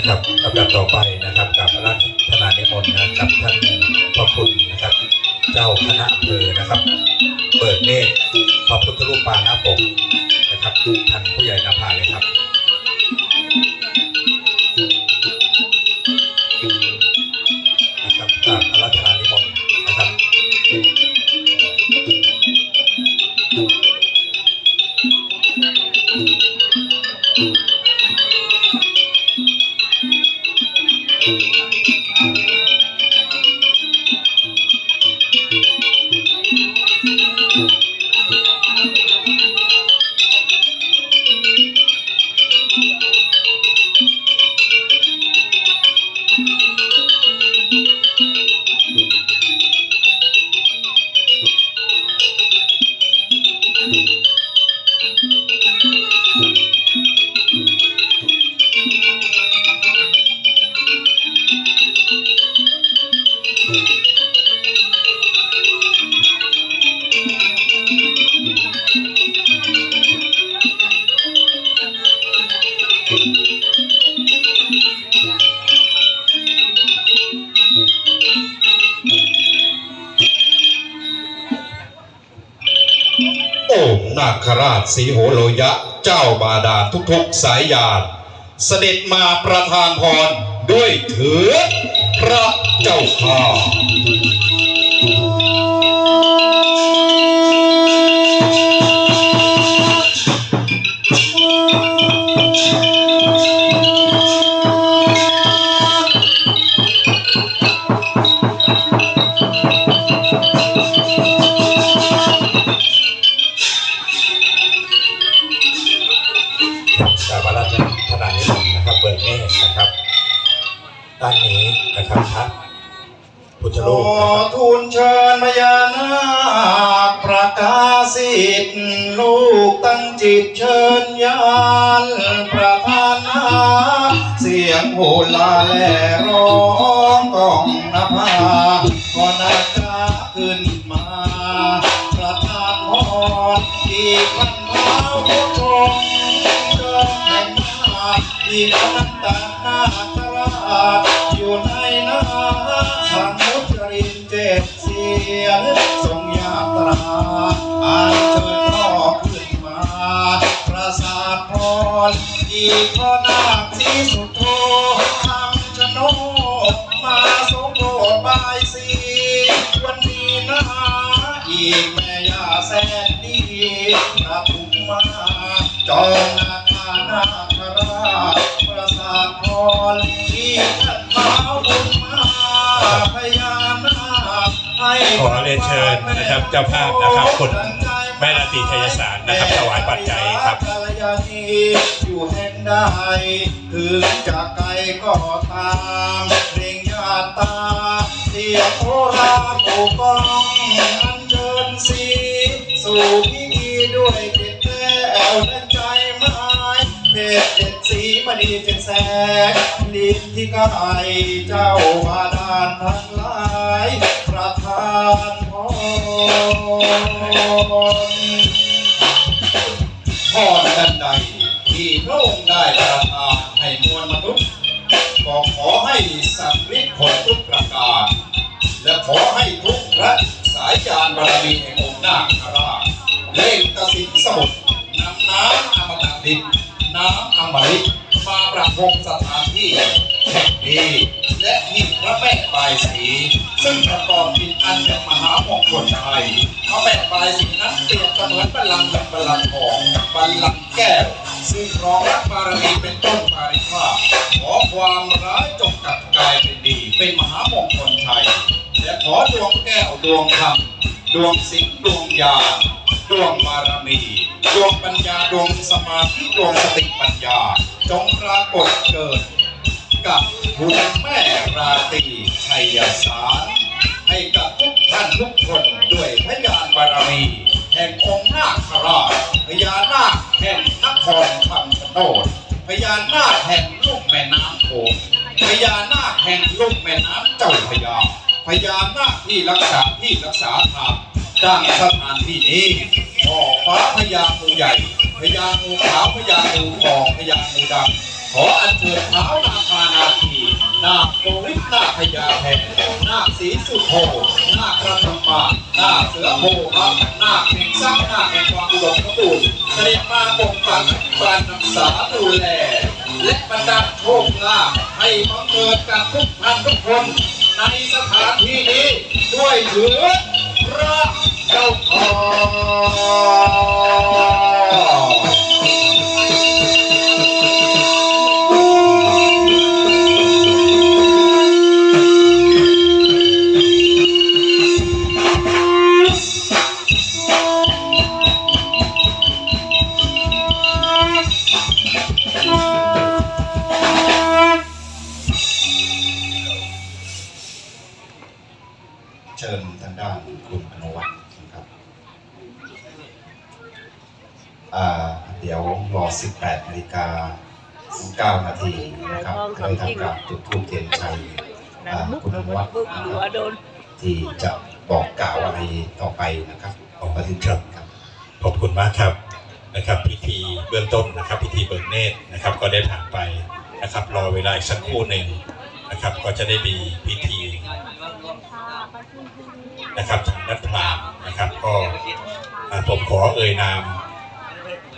นะครับลำดับต่อไปนะครับกับพระราชธนานิมนต์นะครับท่านพระคุณนะครับ เจ้าคณะอำเภอนะครับ เปิดเนตรพระพุทธรูปปางหน้าปกนะครับท่านผู้ใหญ่นภาเลยครับนะครับ โคราชสีโหโลยะ เจ้าบาดาลทุกๆสายญาณเสด็จมาประทานพรด้วยเถือพระเจ้าข้ากราานประธานาเสียงโหลาแลร้อง พ่อนาคสีสุโธทำชะโนกมาสมโภชบายสีวันนี้นะอีกแม่ยาแสนดีพระภูมิมาจอมนาคานาคราชประสาทพรที่ท่านเท้าบุญมาพญานาคให้ขอเรียนเชิญนะครับเจ้าภาพนะครับคุณแม่ราตรีชัยสารนะครับถวายปัจจัยครับ แห่งใดถึงจากไกลก็ตามเร่งญาตาเสียงโอราโูกองอันเดินสีสู่พิธีด้วยเจ็ดแก้วและใจไม้เพศเจ็ดสีมณีเจ็ดแสงดินที่กายเจ้าบาดาลทั้งหลาย ประทานพร ระองค์ได้ประทานให้มวลมนุษย์ก็ขอให้สำเร็จผลทุกประการ และขอให้ทุกพระสายยานบารมีแห่งองค์นาคราชเล่งกสินสมุทรนำน้ำอมตะดิบน้ำอมฤตมาประพรมสถานที่แห่งนี้และมีพระแม่ปลายสีซึ่งประกอบกิจอันเป็นมหามงคลไทยพระแม่ปลายสีนั้นเปรียบเสมือนบัลลังก์บัลลังก์ทองบัลลังก์แก้ว ซึ่งรองรับบารมีเป็นต้นปาริภาคขอความร้ายจงกลับกลายเป็นดี เป็นมหามงคลไทยและขอดวงแก้วดวงธรรมดวงสิงดวงญาดวงบารมีดวงปัญญาดวงสมาธิดวงสติปัญญา จงปรากฏเกิด กับคุณแม่ราตรีชัยสารให้กับทุกท่านทุกคนด้วยพยานบารมี แห่งองค์นาคราชพญานาคแห่งนครคำชะโนดพญานาคแห่งลุ่มแม่น้ำโขงพญานาคแห่งลุ่มแม่น้ำเจ้าพญาพญานาคที่รักษาที่รักษาธรรมดังสถานที่นี้พ่อฟ้าพญางูใหญ่พญางูขาวพญางูทองพญางูดำขออัญเชิญเท้านาคานาคีนาคโกริษนาคพญาแพนน สีสุโธนาครัตมานาเสือโพครับหน้าแห่งทรัพย์นาแห่งความอุดมสมบูรณ์เสด็จมาปกปักบานรักษาดูแล และบรรดาลโชคลาภให้บังเกิดกับทุกท่านทุกคน ในสถานที่นี้ด้วยเถิด 9นาทีนะครับโดยทำการจุดธูปเทียนชัยนั่นมุกแล้วมันบึ้งอยู่อะโดนที่จะบอกกล่าวอะไรต่อไปนะครับขอบพระคุณครับครับขอบคุณมากครับนะครับ พิธีเบื้องต้นนะครับ พิธีเบิกเนตรนะครับ ก็ได้ผ่านไปนะครับ รอเวลาอีกสักครู่หนึ่งนะครับ ก็จะได้มีพิธีนะครับทางนัดพราหมณ์นะครับ ก็อ่าผมขอเอ่ยนาม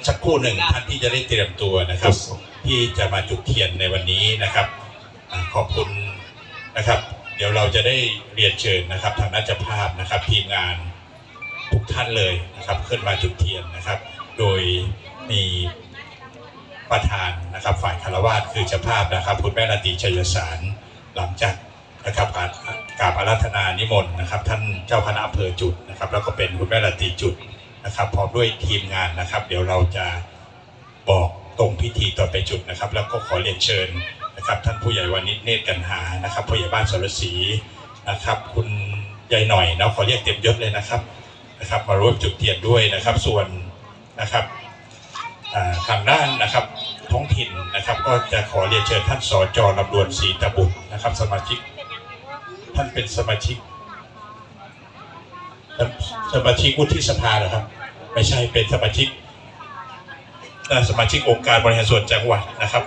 สักครู่หนึ่งท่านที่จะได้เตรียมตัวนะครับ ที่จะมาจุดเทียนในวันนี้นะครับ ขอบคุณนะครับ เดี๋ยวเราจะได้เรียนเชิญนะครับ ทางนักภาพนะครับ ทีมงานทุกท่านเลยนะครับ ขึ้นมาจุดเทียนนะครับ โดยมีประธานนะครับ ฝ่ายคารวาสคือเจ้าภาพนะครับคุณแม่นาตีชัยสารหลังจากนะครับการกราบอาราธนานิมนต์นะครับ ท่านเจ้าคณะอำเภอจุดนะครับ แล้วก็เป็นคุณแม่นาตีจุดนะครับพร้อมด้วยทีมงานนะครับ เดี๋ยวเราจะบอก รงพิธีต่อไปจุดนะครับ แล้วก็ขอเรียนเชิญนะครับ ท่านผู้ใหญ่วานิชเนตรกันหานะครับผู้ใหญ่บ้านสรศรีนะครับ คุณยายหน่อยเนาะขอเรียกเต็มยศเลยนะครับนะครับมาร่วมจุดเทียนด้วยนะครับ ส่วนนะครับทางด้านนะครับท้องถิ่นนะครับ ก็จะขอเรียนเชิญท่านสจลำดวนศรีตะบุตรนะครับ สมาชิก ท่านเป็นสมาชิกสมาชิกวุฒิสภาเหรอครับ ไม่ใช่เป็นสมาชิก สมาชิกองค์การบริหารส่วนจังหวัดนะครับ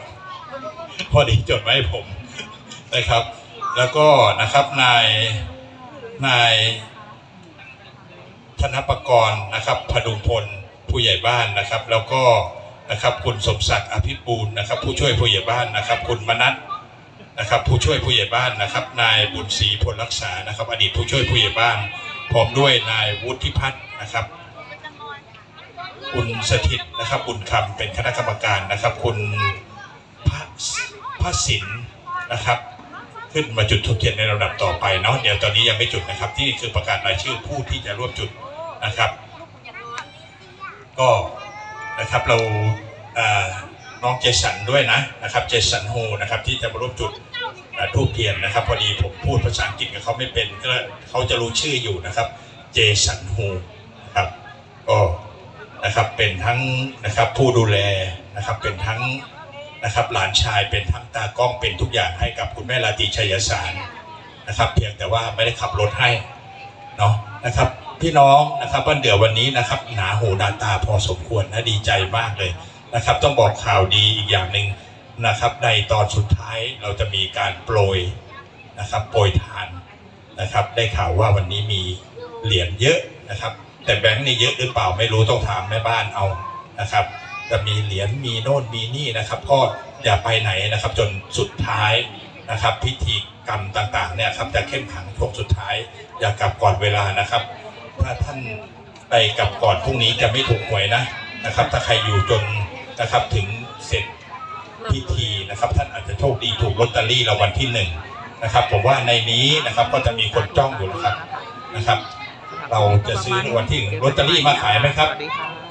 พอดีจดไว้ให้ผมนะครับ แล้วก็นะครับนายนายธนปกรณ์นะครับพดุงพลผู้ใหญ่บ้านนะครับ แล้วก็นะครับคุณสมศักดิ์อภิปูลนะครับ ผู้ช่วยผู้ใหญ่บ้านนะครับ คุณมนัทนะครับ ผู้ช่วยผู้ใหญ่บ้านนะครับ นายบุญศรีพลรักษานะครับ อดีตผู้ช่วยผู้ใหญ่บ้านพร้อมด้วยนายวุฒิพัฒน์นะครับ คุณสถิตนะครับบุญคำเป็นคณะกรรมการนะครับ คุณพระพระสินนะครับ ขึ้นมาจุดทุกเทียนในลำดับต่อไปเนาะเดี๋ยวตอนนี้ยังไม่จุดนะครับที่คือประกาศรายชื่อผู้ที่จะร่วมจุดนะครับ ก็นะครับเราอ่าน้องเจสันด้วยนะนะครับ เจสันโฮนะครับที่จะมาร่วมจุดทูบเทียนนะครับ พอดีผมพูดภาษาอังกฤษกับเขาไม่เป็นก็เขาจะรู้ชื่ออยู่นะครับ เจสันโฮนะครับก็ นะครับเป็นทั้งนะครับผู้ดูแลนะครับเป็นทั้งนะครับหลานชายเป็นทั้งตากล้องเป็นทุกอย่างให้กับคุณแม่ลาตรีชัยสารนะครับ เพียงแต่ว่าไม่ได้ขับรถให้เนาะนะครับพี่น้องนะครับบ้านเดือวันนี้นะครับหนาหูหนาตาพอสมควรนะดีใจมากเลยนะครับ ต้องบอกข่าวดีอีกอย่างหนึ่งนะครับ ในตอนสุดท้ายเราจะมีการโปรยนะครับโปรยทานนะครับ ได้ข่าวว่าวันนี้มีเหรียญเยอะนะครับ แต่แบงค์นี่เยอะหรือเปล่าไม่รู้ต้องถามแม่บ้านเอานะครับจะมีเหรียญมีโน่นมีนี่นะครับ ก็อย่าไปไหนนะครับ จนสุดท้ายนะครับ พิธีกรรมต่างๆเนี่ยครับจะเข้มขังช่วงสุดท้าย อย่ากลับก่อนเวลานะครับ ถ้าท่านไปกลับก่อนพรุ่งนี้จะไม่ถูกหวยนะนะครับ ถ้าใครอยู่จนนะครับถึงเสร็จพิธีนะครับ ท่านอาจจะโชคดีถูกลอตเตอรี่รางวัลที่หนึ่งนะครับ ผมว่าในนี้นะครับก็จะมีคนจ้องอยู่แล้วครับนะครับ เราจะซื้อรางวัลที่หนึ่งลอตเตอรี่มาขายไหมครับ สวัสดีค่ะ